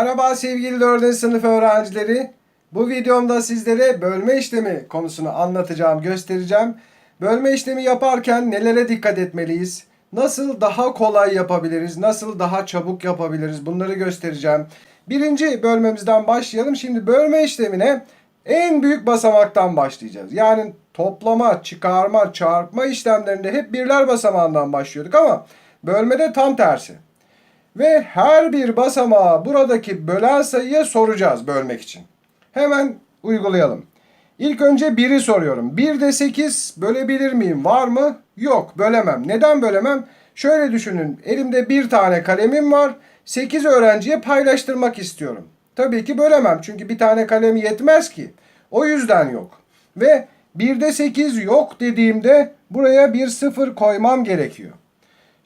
Merhaba sevgili 4. sınıf öğrencileri. Bu videomda sizlere bölme işlemi konusunu anlatacağım, göstereceğim. Bölme işlemi yaparken nelere dikkat etmeliyiz? Nasıl daha kolay yapabiliriz? Nasıl daha çabuk yapabiliriz? Bunları göstereceğim. Birinci bölmemizden başlayalım. Şimdi bölme işlemine en büyük basamaktan başlayacağız. Yani toplama, çıkarma, çarpma işlemlerinde hep birler basamağından başlıyorduk ama bölmede tam tersi. Ve her bir basamağı buradaki bölen sayıya soracağız bölmek için. Hemen uygulayalım. İlk önce 1'i soruyorum. 1 de 8 bölebilir miyim? Var mı? Yok bölemem. Neden bölemem? Şöyle düşünün. Elimde bir tane kalemim var. 8 öğrenciye paylaştırmak istiyorum. Tabii ki bölemem. Çünkü bir tane kalem yetmez ki. O yüzden yok. Ve 1'de 8 yok dediğimde buraya bir sıfır koymam gerekiyor.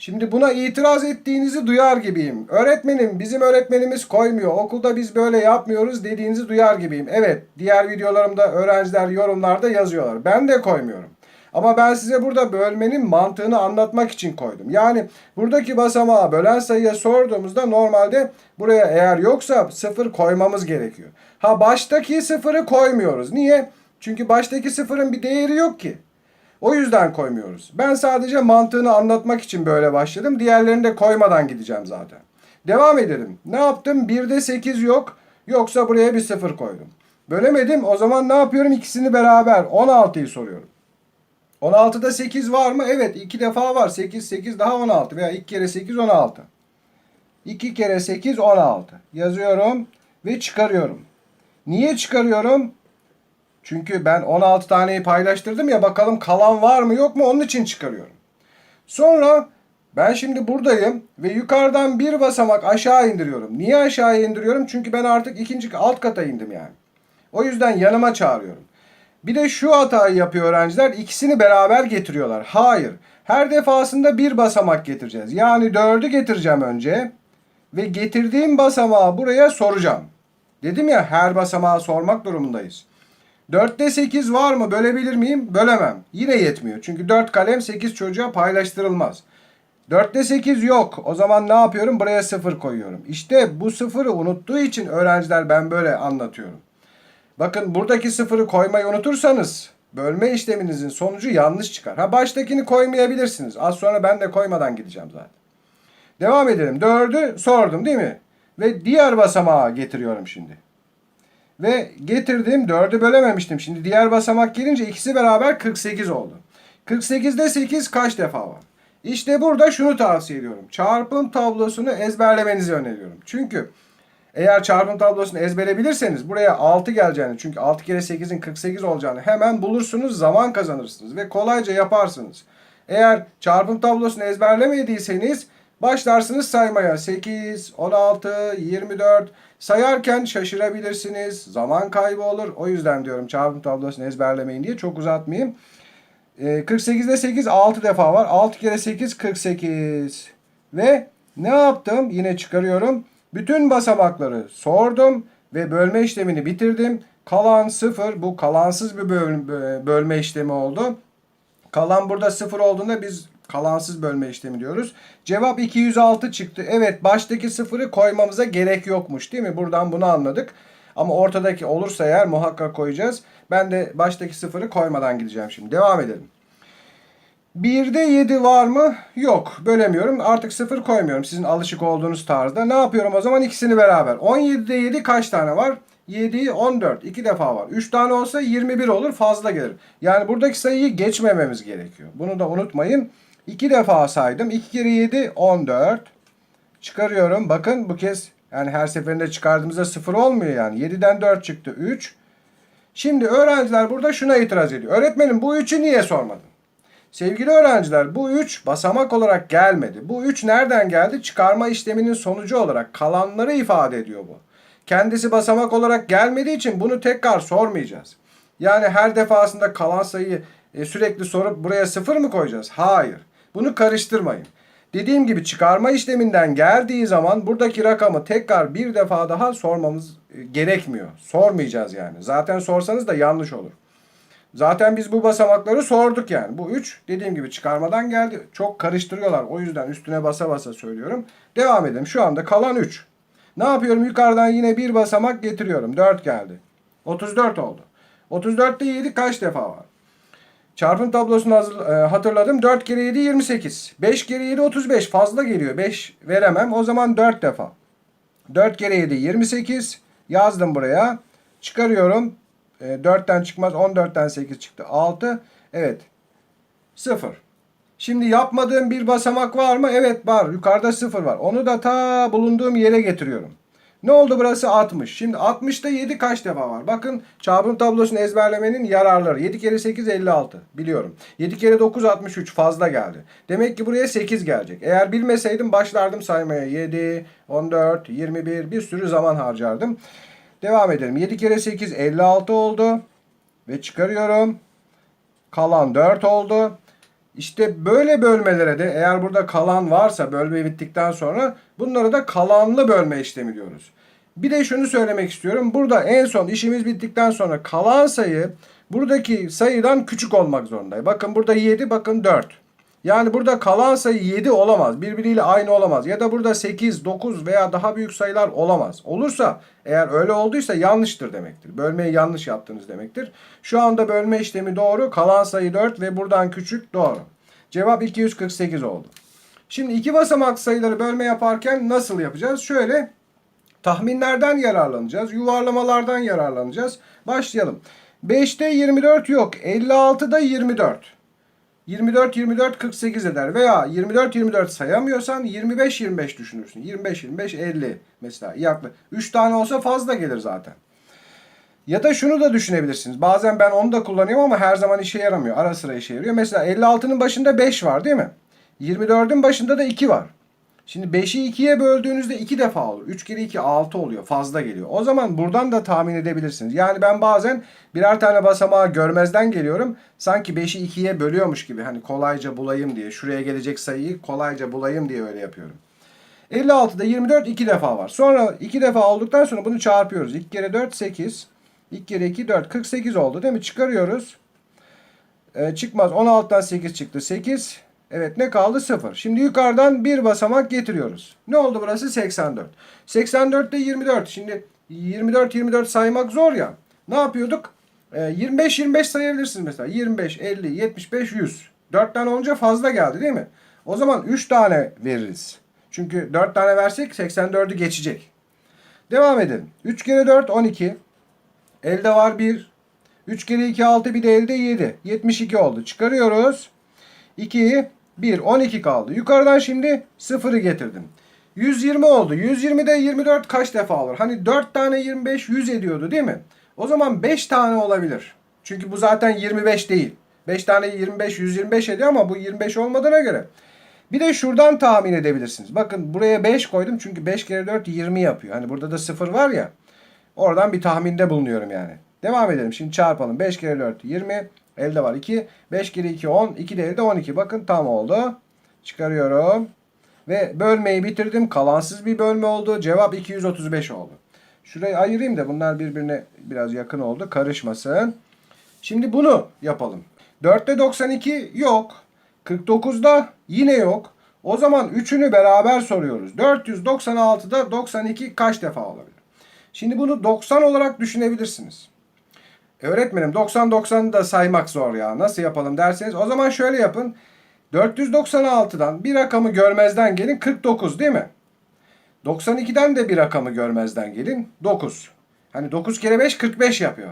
Şimdi buna itiraz ettiğinizi duyar gibiyim. Öğretmenim bizim öğretmenimiz koymuyor. Okulda biz böyle yapmıyoruz dediğinizi duyar gibiyim. Evet diğer videolarımda öğrenciler yorumlarda yazıyorlar. Ben de koymuyorum. Ama ben size burada bölmenin mantığını anlatmak için koydum. Yani buradaki basamağı bölen sayıya sorduğumuzda normalde buraya eğer yoksa sıfır koymamız gerekiyor. Ha baştaki sıfırı koymuyoruz. Niye? Çünkü baştaki sıfırın bir değeri yok ki. O yüzden koymuyoruz. Ben sadece mantığını anlatmak için böyle başladım. Diğerlerini de koymadan gideceğim zaten. Devam edelim. Ne yaptım? 1'de 8 yok. Yoksa buraya bir 0 koydum. Bölemedim. O zaman ne yapıyorum? İkisini beraber. 16'yı soruyorum. 16'da 8 var mı? Evet. 2 defa var. 8, 8 daha 16. Veya 2 kere 8, 16. 2 kere 8, 16. Yazıyorum ve çıkarıyorum. Niye çıkarıyorum? Çünkü ben 16 taneyi paylaştırdım ya bakalım kalan var mı yok mu onun için çıkarıyorum. Sonra ben şimdi buradayım ve yukarıdan bir basamak aşağı indiriyorum. Niye aşağı indiriyorum? Çünkü ben artık ikinci alt kata indim yani. O yüzden yanıma çağırıyorum. Bir de şu hatayı yapıyor öğrenciler. ikisini beraber getiriyorlar. Hayır. Her defasında bir basamak getireceğiz. Yani dördü getireceğim önce. Ve getirdiğim basamağı buraya soracağım. Dedim ya her basamağı sormak durumundayız. 4'te 8 var mı? Bölebilir miyim? Bölemem. Yine yetmiyor. Çünkü 4 kalem 8 çocuğa paylaştırılmaz. 4'te 8 yok. O zaman ne yapıyorum? Buraya 0 koyuyorum. İşte bu sıfırı unuttuğu için öğrenciler ben böyle anlatıyorum. Bakın buradaki sıfırı koymayı unutursanız bölme işleminizin sonucu yanlış çıkar. Ha baştakini koymayabilirsiniz. Az sonra ben de koymadan gideceğim zaten. Devam edelim. 4'ü sordum değil mi? Ve diğer basamağı getiriyorum şimdi. Ve getirdim 4'ü bölememiştim. Şimdi diğer basamak gelince ikisi beraber 48 oldu. 48'de 8 kaç defa var? İşte burada şunu tavsiye ediyorum. Çarpım tablosunu ezberlemenizi öneriyorum. Çünkü eğer çarpım tablosunu ezberebilirseniz buraya 6 geleceğini çünkü 6 kere 8'in 48 olacağını hemen bulursunuz zaman kazanırsınız ve kolayca yaparsınız. Eğer çarpım tablosunu ezberlemediyseniz Başlarsınız saymaya 8, 16, 24 sayarken şaşırabilirsiniz. Zaman kaybı olur. O yüzden diyorum çarpım tablosunu ezberlemeyin diye çok uzatmayayım. Ee, 48'de 8 6 defa var. 6 kere 8 48. Ve ne yaptım? Yine çıkarıyorum. Bütün basamakları sordum ve bölme işlemini bitirdim. Kalan 0 bu kalansız bir bölme işlemi oldu. Kalan burada 0 olduğunda biz Kalansız bölme işlemi diyoruz. Cevap 206 çıktı. Evet baştaki sıfırı koymamıza gerek yokmuş değil mi? Buradan bunu anladık. Ama ortadaki olursa eğer muhakkak koyacağız. Ben de baştaki sıfırı koymadan gideceğim şimdi. Devam edelim. 1'de 7 var mı? Yok. Bölemiyorum. Artık sıfır koymuyorum. Sizin alışık olduğunuz tarzda. Ne yapıyorum o zaman? ikisini beraber. 17'de 7 kaç tane var? 7, 14. 2 defa var. 3 tane olsa 21 olur. Fazla gelir. Yani buradaki sayıyı geçmememiz gerekiyor. Bunu da unutmayın. 2 defa saydım. 2 kere 7 14. Çıkarıyorum. Bakın bu kez yani her seferinde çıkardığımızda 0 olmuyor yani. 7'den 4 çıktı 3. Şimdi öğrenciler burada şuna itiraz ediyor. Öğretmenim bu 3'ü niye sormadın? Sevgili öğrenciler bu 3 basamak olarak gelmedi. Bu 3 nereden geldi? Çıkarma işleminin sonucu olarak kalanları ifade ediyor bu. Kendisi basamak olarak gelmediği için bunu tekrar sormayacağız. Yani her defasında kalan sayıyı e, sürekli sorup buraya sıfır mı koyacağız? Hayır. Bunu karıştırmayın. Dediğim gibi çıkarma işleminden geldiği zaman buradaki rakamı tekrar bir defa daha sormamız e, gerekmiyor. Sormayacağız yani. Zaten sorsanız da yanlış olur. Zaten biz bu basamakları sorduk yani. Bu 3 dediğim gibi çıkarmadan geldi. Çok karıştırıyorlar. O yüzden üstüne basa basa söylüyorum. Devam edelim. Şu anda kalan 3. Ne yapıyorum? Yukarıdan yine bir basamak getiriyorum. 4 geldi. 34 oldu. 34'te 7 kaç defa var? Çarpım tablosunu hazır, e, hatırladım. 4 kere 7 28. 5 kere 7 35. Fazla geliyor. 5 veremem. O zaman 4 defa. 4 kere 7 28. Yazdım buraya. Çıkarıyorum. E, 4'ten çıkmaz. 14'ten 8 çıktı. 6. Evet. 0. Şimdi yapmadığım bir basamak var mı? Evet var. Yukarıda 0 var. Onu da ta bulunduğum yere getiriyorum. Ne oldu burası 60. Şimdi 60'ta 7 kaç defa var? Bakın çarpım tablosunu ezberlemenin yararları. 7 kere 8 56. Biliyorum. 7 kere 9 63 fazla geldi. Demek ki buraya 8 gelecek. Eğer bilmeseydim başlardım saymaya. 7, 14, 21 bir sürü zaman harcardım. Devam edelim. 7 kere 8 56 oldu. Ve çıkarıyorum. Kalan 4 oldu. İşte böyle bölmelere de eğer burada kalan varsa bölme bittikten sonra bunlara da kalanlı bölme işlemi diyoruz. Bir de şunu söylemek istiyorum. Burada en son işimiz bittikten sonra kalan sayı buradaki sayıdan küçük olmak zorunda. Bakın burada 7 bakın 4. Yani burada kalan sayı 7 olamaz. Birbiriyle aynı olamaz. Ya da burada 8, 9 veya daha büyük sayılar olamaz. Olursa eğer öyle olduysa yanlıştır demektir. Bölmeyi yanlış yaptınız demektir. Şu anda bölme işlemi doğru. Kalan sayı 4 ve buradan küçük doğru. Cevap 248 oldu. Şimdi iki basamak sayıları bölme yaparken nasıl yapacağız? Şöyle tahminlerden yararlanacağız. Yuvarlamalardan yararlanacağız. Başlayalım. 5'te 24 yok. 56'da 24. 24 24 48 eder veya 24 24 sayamıyorsan 25 25 düşünürsün. 25 25 50 mesela yaklı. 3 tane olsa fazla gelir zaten. Ya da şunu da düşünebilirsiniz. Bazen ben onu da kullanıyorum ama her zaman işe yaramıyor. Ara sıra işe yarıyor. Mesela 56'nın başında 5 var değil mi? 24'ün başında da 2 var. Şimdi 5'i 2'ye böldüğünüzde 2 defa olur. 3 kere 2 6 oluyor. Fazla geliyor. O zaman buradan da tahmin edebilirsiniz. Yani ben bazen birer tane basamağı görmezden geliyorum. Sanki 5'i 2'ye bölüyormuş gibi. Hani kolayca bulayım diye. Şuraya gelecek sayıyı kolayca bulayım diye öyle yapıyorum. 56'da 24 2 defa var. Sonra 2 defa olduktan sonra bunu çarpıyoruz. 2 kere 4 8. 2 kere 2 4 48 oldu değil mi? Çıkarıyoruz. Ee, çıkmaz. 16'dan 8 çıktı. 8. Evet ne kaldı? 0. Şimdi yukarıdan bir basamak getiriyoruz. Ne oldu burası? 84. 84'te 24. Şimdi 24 24 saymak zor ya. Ne yapıyorduk? Ee, 25 25 sayabilirsiniz mesela. 25, 50, 75, 100. 4 tane olunca fazla geldi değil mi? O zaman 3 tane veririz. Çünkü 4 tane versek 84'ü geçecek. Devam edelim. 3 kere 4 12. Elde var 1. 3 kere 2 6 bir de elde 7. 72 oldu. Çıkarıyoruz. 2 1 12 kaldı. Yukarıdan şimdi 0'ı getirdim. 120 oldu. 120'de 24 kaç defa olur? Hani 4 tane 25 100 ediyordu değil mi? O zaman 5 tane olabilir. Çünkü bu zaten 25 değil. 5 tane 25 125 ediyor ama bu 25 olmadığına göre. Bir de şuradan tahmin edebilirsiniz. Bakın buraya 5 koydum çünkü 5 kere 4 20 yapıyor. Hani burada da 0 var ya. Oradan bir tahminde bulunuyorum yani. Devam edelim. Şimdi çarpalım. 5 kere 4 20. Elde var 2. 5 kere 2 10. 2 de elde 12. Bakın tam oldu. Çıkarıyorum. Ve bölmeyi bitirdim. Kalansız bir bölme oldu. Cevap 235 oldu. Şurayı ayırayım da bunlar birbirine biraz yakın oldu. Karışmasın. Şimdi bunu yapalım. 4'te 92 yok. 49'da yine yok. O zaman üçünü beraber soruyoruz. 496'da 92 kaç defa olabilir? Şimdi bunu 90 olarak düşünebilirsiniz. Öğretmenim 90-90'ı da saymak zor ya. Nasıl yapalım derseniz o zaman şöyle yapın. 496'dan bir rakamı görmezden gelin 49 değil mi? 92'den de bir rakamı görmezden gelin 9. Hani 9 kere 5 45 yapıyor.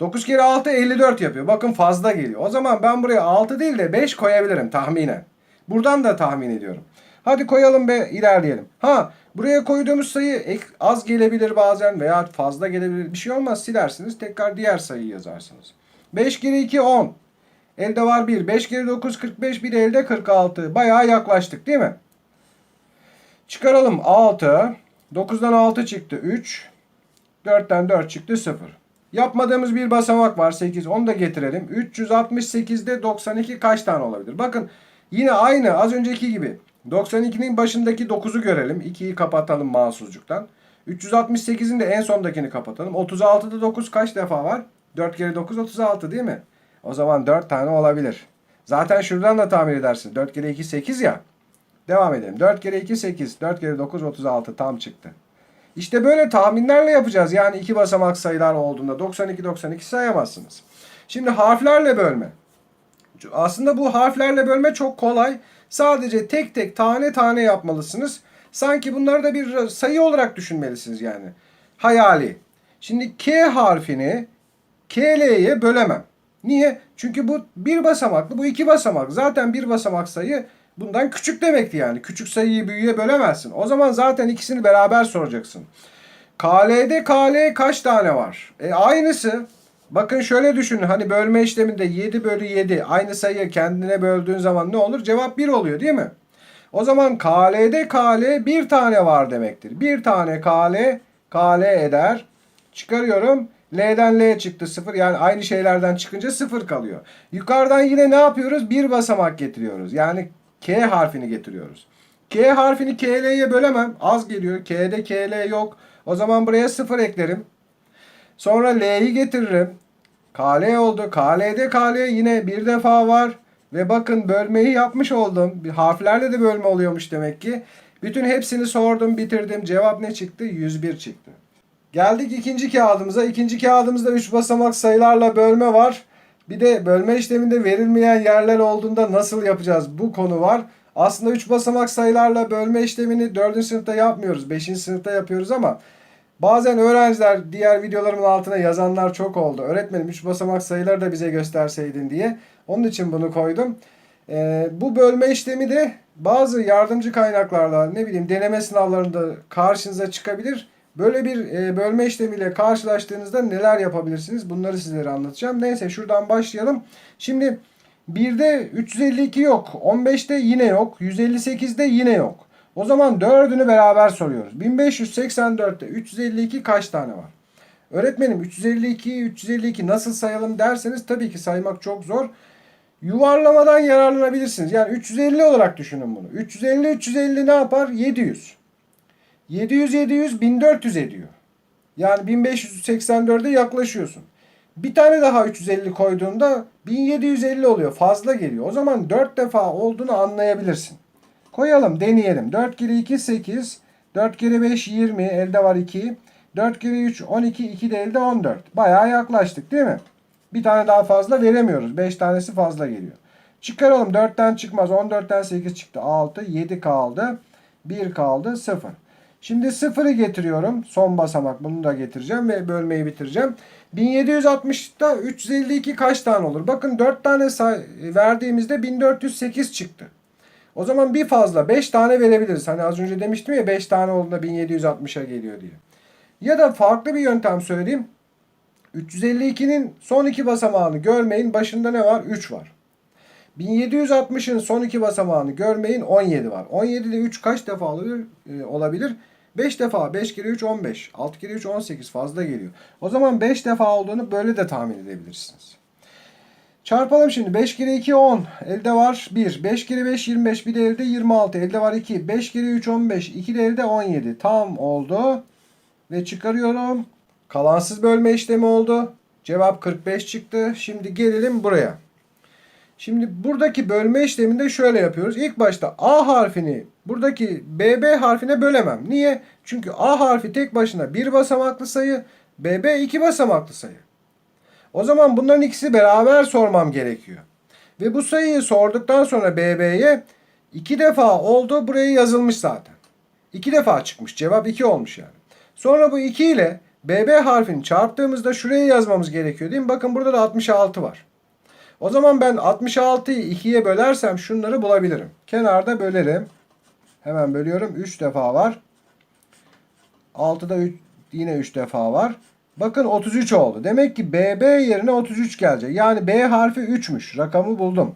9 kere 6 54 yapıyor. Bakın fazla geliyor. O zaman ben buraya 6 değil de 5 koyabilirim tahminen. Buradan da tahmin ediyorum. Hadi koyalım ve ilerleyelim. Ha buraya koyduğumuz sayı az gelebilir bazen veya fazla gelebilir. Bir şey olmaz silersiniz. Tekrar diğer sayıyı yazarsınız. 5 kere 2 10. Elde var 1. 5 kere 9 45 bir de elde 46. Bayağı yaklaştık değil mi? Çıkaralım 6. 9'dan 6 çıktı 3. 4'ten 4 çıktı 0. Yapmadığımız bir basamak var 8. Onu da getirelim. 368'de 92 kaç tane olabilir? Bakın yine aynı az önceki gibi. 92'nin başındaki 9'u görelim. 2'yi kapatalım mahsuzcuktan. 368'in de en sondakini kapatalım. 36'da 9 kaç defa var? 4 kere 9 36 değil mi? O zaman 4 tane olabilir. Zaten şuradan da tahmin edersin. 4 kere 2 8 ya. Devam edelim. 4 kere 2 8. 4 kere 9 36 tam çıktı. İşte böyle tahminlerle yapacağız. Yani iki basamak sayılar olduğunda 92 92 sayamazsınız. Şimdi harflerle bölme. Aslında bu harflerle bölme çok kolay. Sadece tek tek tane tane yapmalısınız. Sanki bunları da bir sayı olarak düşünmelisiniz yani. Hayali. Şimdi K harfini KL'ye bölemem. Niye? Çünkü bu bir basamaklı, bu iki basamak. Zaten bir basamak sayı bundan küçük demekti yani. Küçük sayıyı büyüğe bölemezsin. O zaman zaten ikisini beraber soracaksın. KL'de KL kaç tane var? E aynısı. Bakın şöyle düşünün. Hani bölme işleminde 7 bölü 7 aynı sayıyı kendine böldüğün zaman ne olur? Cevap 1 oluyor değil mi? O zaman KL'de KL bir tane var demektir. Bir tane KL KL eder. Çıkarıyorum. L'den L çıktı 0. Yani aynı şeylerden çıkınca 0 kalıyor. Yukarıdan yine ne yapıyoruz? Bir basamak getiriyoruz. Yani K harfini getiriyoruz. K harfini KL'ye bölemem. Az geliyor. K'de KL yok. O zaman buraya 0 eklerim. Sonra L'yi getiririm. KL oldu. KL'de KL yine bir defa var. Ve bakın bölmeyi yapmış oldum. Bir harflerle de bölme oluyormuş demek ki. Bütün hepsini sordum, bitirdim. Cevap ne çıktı? 101 çıktı. Geldik ikinci kağıdımıza. İkinci kağıdımızda 3 basamak sayılarla bölme var. Bir de bölme işleminde verilmeyen yerler olduğunda nasıl yapacağız? Bu konu var. Aslında 3 basamak sayılarla bölme işlemini 4. sınıfta yapmıyoruz. 5. sınıfta yapıyoruz ama bazen öğrenciler diğer videolarımın altına yazanlar çok oldu. Öğretmenim 3 basamak sayıları da bize gösterseydin diye. Onun için bunu koydum. Ee, bu bölme işlemi de bazı yardımcı kaynaklarla ne bileyim deneme sınavlarında karşınıza çıkabilir. Böyle bir e, bölme işlemiyle karşılaştığınızda neler yapabilirsiniz? Bunları sizlere anlatacağım. Neyse şuradan başlayalım. Şimdi 1'de 352 yok. 15'te yine yok. 158'de yine yok. O zaman dördünü beraber soruyoruz. 1584'te 352 kaç tane var? Öğretmenim 352'yi 352 nasıl sayalım derseniz tabii ki saymak çok zor. Yuvarlamadan yararlanabilirsiniz. Yani 350 olarak düşünün bunu. 350 350 ne yapar? 700. 700 700 1400 ediyor. Yani 1584'e yaklaşıyorsun. Bir tane daha 350 koyduğunda 1750 oluyor. Fazla geliyor. O zaman 4 defa olduğunu anlayabilirsin. Koyalım, deneyelim. 4 kere 2 8, 4 kere 5 20, elde var 2. 4 kere 3 12, 2 de elde 14. Bayağı yaklaştık değil mi? Bir tane daha fazla veremiyoruz. 5 tanesi fazla geliyor. Çıkaralım. 4'ten çıkmaz. 14'ten 8 çıktı. 6, 7 kaldı. 1 kaldı. 0. Şimdi 0'ı getiriyorum. Son basamak. Bunu da getireceğim ve bölmeyi bitireceğim. 1760'da 352 kaç tane olur? Bakın 4 tane verdiğimizde 1408 çıktı. O zaman bir fazla 5 tane verebiliriz. Hani az önce demiştim ya 5 tane olduğunda 1760'a geliyor diye. Ya da farklı bir yöntem söyleyeyim. 352'nin son iki basamağını görmeyin. Başında ne var? 3 var. 1760'ın son iki basamağını görmeyin 17 var. 17'de 3 kaç defa olabilir? Ee, olabilir? 5 defa 5 kere 3 15. 6 kere 3 18 fazla geliyor. O zaman 5 defa olduğunu böyle de tahmin edebilirsiniz. Çarpalım şimdi. 5 kere 2 10. Elde var 1. 5 kere 5 25. Bir de elde 26. Elde var 2. 5 kere 3 15. 2 de elde 17. Tam oldu. Ve çıkarıyorum. Kalansız bölme işlemi oldu. Cevap 45 çıktı. Şimdi gelelim buraya. Şimdi buradaki bölme işleminde şöyle yapıyoruz. İlk başta A harfini buradaki BB harfine bölemem. Niye? Çünkü A harfi tek başına bir basamaklı sayı, BB iki basamaklı sayı. O zaman bunların ikisi beraber sormam gerekiyor. Ve bu sayıyı sorduktan sonra BB'ye iki defa oldu. Buraya yazılmış zaten. İki defa çıkmış. Cevap 2 olmuş yani. Sonra bu 2 ile BB harfini çarptığımızda şuraya yazmamız gerekiyor değil mi? Bakın burada da 66 var. O zaman ben 66'yı 2'ye bölersem şunları bulabilirim. Kenarda bölerim. Hemen bölüyorum. 3 defa var. 6'da 3, yine 3 defa var. Bakın 33 oldu. Demek ki BB yerine 33 gelecek. Yani B harfi 3'müş. Rakamı buldum.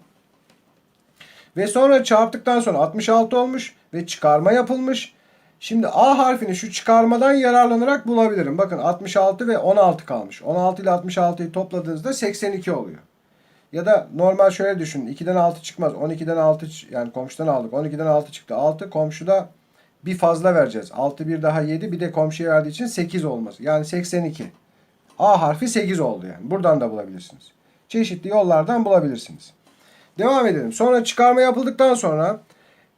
Ve sonra çarptıktan sonra 66 olmuş ve çıkarma yapılmış. Şimdi A harfini şu çıkarmadan yararlanarak bulabilirim. Bakın 66 ve 16 kalmış. 16 ile 66'yı topladığınızda 82 oluyor. Ya da normal şöyle düşünün. 2'den 6 çıkmaz. 12'den 6 yani komşudan aldık. 12'den 6 çıktı. 6 komşuda bir fazla vereceğiz. 6 bir daha 7 bir de komşuya verdiği için 8 olması. Yani 82. A harfi 8 oldu yani. Buradan da bulabilirsiniz. Çeşitli yollardan bulabilirsiniz. Devam edelim. Sonra çıkarma yapıldıktan sonra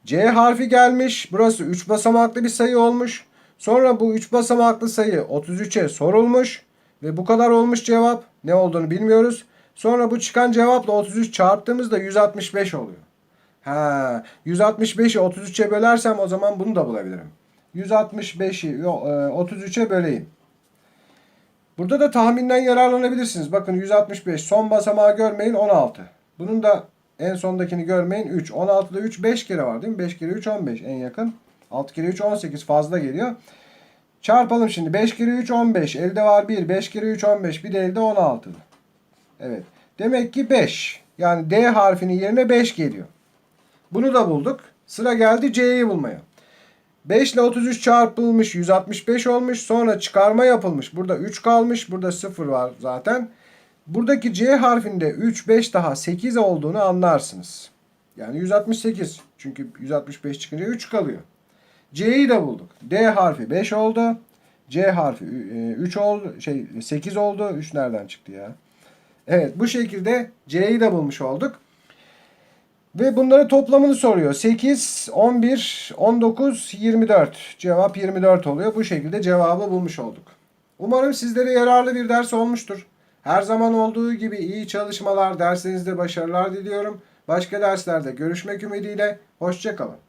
C harfi gelmiş. Burası 3 basamaklı bir sayı olmuş. Sonra bu 3 basamaklı sayı 33'e sorulmuş ve bu kadar olmuş cevap. Ne olduğunu bilmiyoruz. Sonra bu çıkan cevapla 33 çarptığımızda 165 oluyor. Ha, 165'i 33'e bölersem o zaman bunu da bulabilirim. 165'i yo- e, 33'e böleyim. Burada da tahminden yararlanabilirsiniz. Bakın 165 son basamağı görmeyin 16. Bunun da en sondakini görmeyin 3. 16'da 3 5 kere var değil mi? 5 kere 3 15 en yakın. 6 kere 3 18 fazla geliyor. Çarpalım şimdi. 5 kere 3 15. Elde var 1. 5 kere 3 15. Bir de elde 16. Evet. Demek ki 5. Yani D harfinin yerine 5 geliyor. Bunu da bulduk. Sıra geldi C'yi bulmaya. 5 ile 33 çarpılmış 165 olmuş. Sonra çıkarma yapılmış. Burada 3 kalmış. Burada 0 var zaten. Buradaki C harfinde 3, 5 daha 8 olduğunu anlarsınız. Yani 168. Çünkü 165 çıkınca 3 kalıyor. C'yi de bulduk. D harfi 5 oldu. C harfi 3 oldu. Şey 8 oldu. 3 nereden çıktı ya? Evet bu şekilde C'yi de bulmuş olduk. Ve bunları toplamını soruyor. 8, 11, 19, 24. Cevap 24 oluyor. Bu şekilde cevabı bulmuş olduk. Umarım sizlere yararlı bir ders olmuştur. Her zaman olduğu gibi iyi çalışmalar, derslerinizde başarılar diliyorum. Başka derslerde görüşmek ümidiyle. Hoşçakalın.